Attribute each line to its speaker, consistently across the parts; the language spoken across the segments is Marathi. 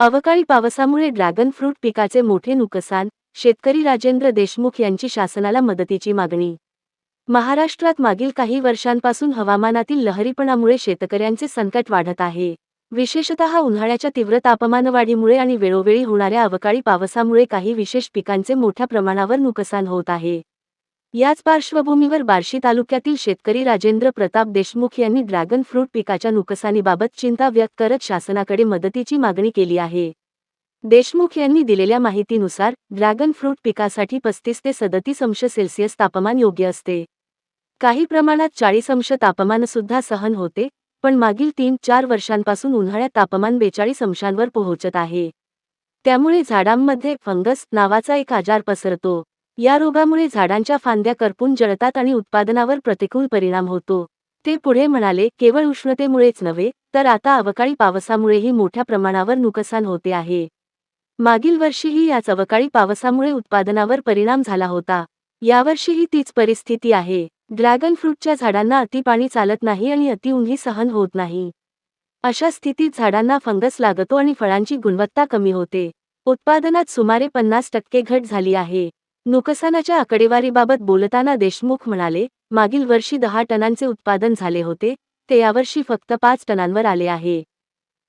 Speaker 1: अवकाळी पावसामुळे ड्रॅगन फ्रूट पिकाचे मोठे नुकसान शेतकरी राजेंद्र देशमुख यांची शासनाला मदतीची मागणी. महाराष्ट्रात मागील काही वर्षांपासून हवामानातील लहरीपणामुळे शेतकऱ्यांचे संकट वाढत आहे. विशेषतः उन्हाळ्याच्या तीव्र तापमानवाढीमुळे आणि वेळोवेळी होणाऱ्या अवकाळी पावसामुळे काही विशेष पिकांचे मोठ्या प्रमाणावर नुकसान होत आहे. याच पार्श्वभूमीवर बार्शी तालुक्यातील शेतकरी राजेंद्र प्रताप देशमुख यांनी ड्रॅगन फ्रूट पिकाच्या नुकसानीबाबत चिंता व्यक्त करत शासनाकडे मदतीची मागणी केली आहे. देशमुख यांनी दिलेल्या माहितीनुसार ड्रॅगन फ्रूट पिकासाठी पस्तीस ते सदतीस अंश सेल्सिअस तापमान योग्य असते. काही प्रमाणात चाळीस अंश तापमानसुद्धा सहन होते पण मागील तीन चार वर्षांपासून उन्हाळ्यात तापमान बेचाळीस अंशांवर पोहोचत आहे. त्यामुळे झाडांमध्ये फंगस नावाचा एक आजार पसरतो. या रोगामुळे झाडांच्या फांद्या करपून जळतात आणि उत्पादनावर प्रतिकूल परिणाम होतो. ते पुढे म्हणाले केवळ उष्णतेमुळेच नव्हे तर आता अवकाळी पावसामुळेही मोठ्या प्रमाणावर नुकसान होते आहे. मागील वर्षीही याच अवकाळी पावसामुळे उत्पादनावर परिणाम झाला होता. यावर्षीही तीच परिस्थिती आहे. ड्रॅगन फ्रूटच्या झाडांना अति पाणी चालत नाही आणि अति उन्ही सहन होत नाही. अशा स्थितीत झाडांना फंगस लागतो आणि फळांची गुणवत्ता कमी होते. उत्पादनात सुमारे पन्नास टक्के घट झाली आहे. नुकसानाच्या आकडेवारीबाबत बोलताना देशमुख म्हणाले मागील वर्षी दहा टनांचे उत्पादन झाले होते ते यावर्षी फक्त पाच टनांवर आले आहे.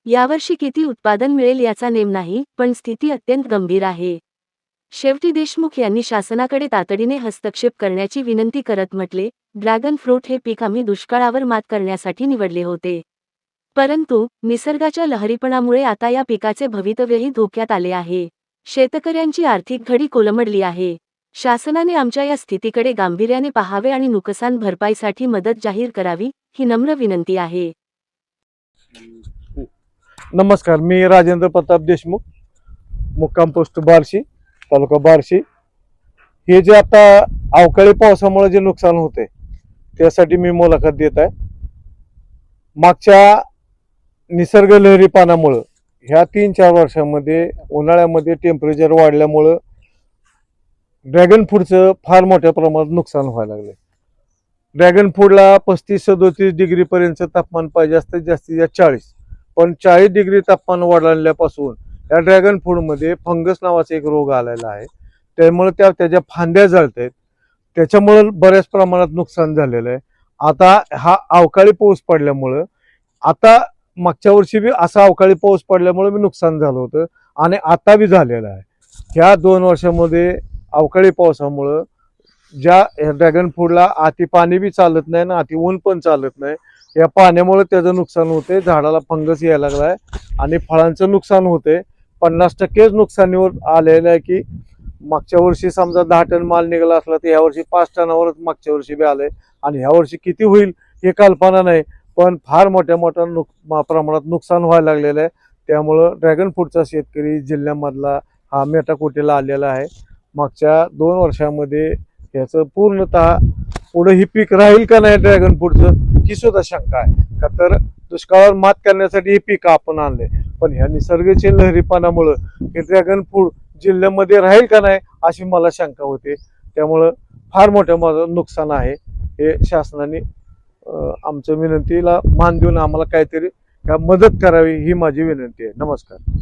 Speaker 1: यावर्षी किती उत्पादन मिळेल याचा नेम नाही पण स्थिती अत्यंत गंभीर आहे. शेवटी देशमुख यांनी शासनाकडे तातडीने हस्तक्षेप करण्याची विनंती करत म्हटले ड्रॅगन फ्रूट हे पीक आम्ही दुष्काळावर मात करण्यासाठी निवडले होते. परंतु निसर्गाच्या लहरीपणामुळे आता या पिकाचे भवितव्यही धोक्यात आले आहे. शेतकऱ्यांची आर्थिक घडी कोलमडली आहे. शासनाने आमच्या या स्थितीकडे गांभीर्याने पाहावे आणि नुकसान भरपाईसाठी मदत जाहीर करावी ही नम्र विनंती आहे.
Speaker 2: नमस्कार मी राजेंद्र प्रताप देशमुख मुक्काम पोस्ट बार्शी तालुका बार्शी. हे जे आता अवकाळी पावसामुळे जे नुकसान होते त्यासाठी मी मुलाखत देत आहे. मागच्या निसर्ग लहरी पानामुळं ह्या तीन चार वर्षामध्ये उन्हाळ्यामध्ये टेम्परेचर वाढल्यामुळं ड्रॅगन फ्रूटचं फार मोठ्या प्रमाणात नुकसान व्हायला लागलं ड्रॅगन फ्रूटला पस्तीस सदोतीस डिग्रीपर्यंत तापमान पाहिजे असतं जास्तीत जास्त चाळीस. पण चाळीस डिग्री तापमान वाढल्यापासून या ड्रॅगन फ्रूटमध्ये फंगस नावाचा एक रोग आलेला आहे. त्यामुळे त्या त्याच्या फांद्या जळत आहेत त्याच्यामुळं बऱ्याच प्रमाणात नुकसान झालेलं आहे. आता हा अवकाळी पाऊस पडल्यामुळं आता मागच्या वर्षी बी असा अवकाळी पाऊस पडल्यामुळे मी नुकसान झालं होतं. आणि आता बी झालेलं आहे. ह्या दोन वर्षामध्ये अवकाळी पावसामुळं ज्या ड्रॅगन फ्रूटला अति पाणी बी चालत नाही ना अति ऊन पण चालत नाही या पाण्यामुळे त्याचं नुकसान होते झाडाला फंगस यायला लागलाय आणि फळांचं नुकसान होते पन्नास टक्केच नुकसानीवर आलेलं आहे की मागच्या वर्षी समजा दहा टन माल निघाला असला तर यावर्षी पाच टनावरच मागच्या वर्षी बी आलंय. आणि ह्या वर्षी किती होईल हे कल्पना नाही. पण फार मोठ्या मोठ्या नुक मा- प्रमाणात नुकसान व्हायला लागलेलं आहे. त्यामुळं ड्रॅगन फ्रूटचा शेतकरी जिल्ह्यामधला हा मेटाकोटीला आलेला आहे. मागच्या दोन वर्षामध्ये याचं पूर्णतः पुढं ही पीक राहील का नाही ड्रॅगन फ्रूटचं ही सुद्धा शंका आहे. का तर दुष्काळावर मात करण्यासाठी हे पीक आपण आणले पण ह्या निसर्गाच्या लहरीपणामुळं हे ड्रॅगन फ्रूट जिल्ह्यामध्ये राहील का नाही अशी मला शंका होते. त्यामुळं फार मोठ्या माझं नुकसान आहे हे शासनाने आमच्या विनंतीला मान देऊन आम्हाला काहीतरी मदत करावी ही माझी विनंती आहे. नमस्कार.